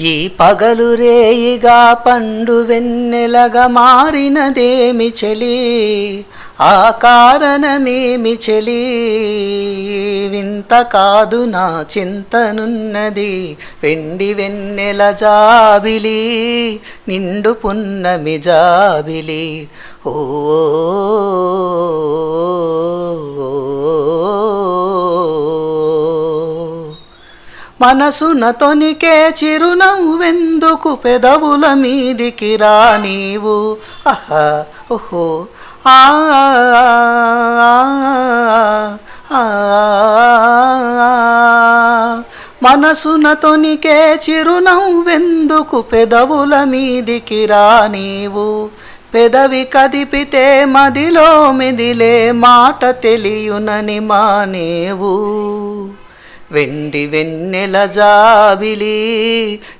ఈ పగలు రేయిగా పండు వెన్నెలగా మారినదేమి చెలి? ఆ కారణమేమి చెలి? వింత కాదు నా చింతనున్నది. వెండి వెన్నెల జాబిలి నిండు పున్నమి జాబిలి. ఓ మనసున తొనికే చిరునవ్వెందుకు పెదవుల మీదికి రా నీవు ఆహా ఓహో ఆ ఆ, ఆ. మనసున తొనికే చిరునవ్వెందుకు పెదవుల మీదికి రా నీవు పెదవి కదిపితే మదిలో మిదిలే మాట తెలియునని మానేవు వెండి వెన్నెల జాబిలి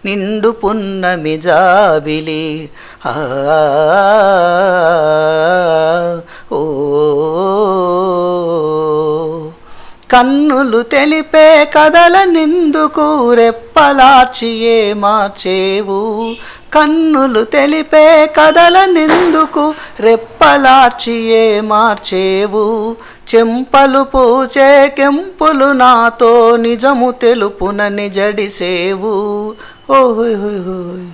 నిండు పున్నమి జాబిలి. ఆ కన్నులు తెలిపే కదల నిందుకు రెప్పలార్చి ఏ మార్చేవు? కన్నులు తెలిపే కదల నిందుకు రెప్పలార్చి ఏ మార్చేవు? చెంపలు పూచే కెంపులు నాతో నిజము తెలుపున నిజడిసేవు. ఓహోయ్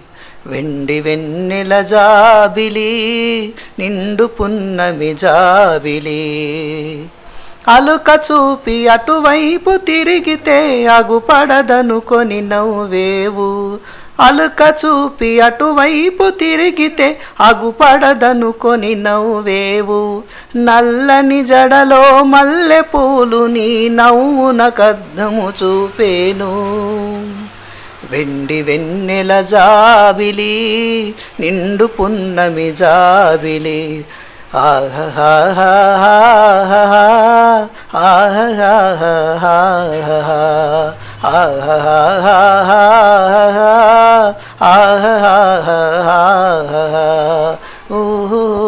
వెండి వెన్నెల జాబిలి నిండు పున్నమి జాబిలి. అలుక చూపి అటువైపు తిరిగితే అగుపడదనుకొని నవ్వేవు. అలుక చూపి అటువైపు తిరిగితే అగుపడదనుకొని నవ్వేవు. నల్లని జడలో మల్లె పూలు నీ నవ్వున కద్దము చూపేను. వెండి వెన్నెల జాబిలి నిండు పున్నమి జాబిలి. ఆహా. ooh.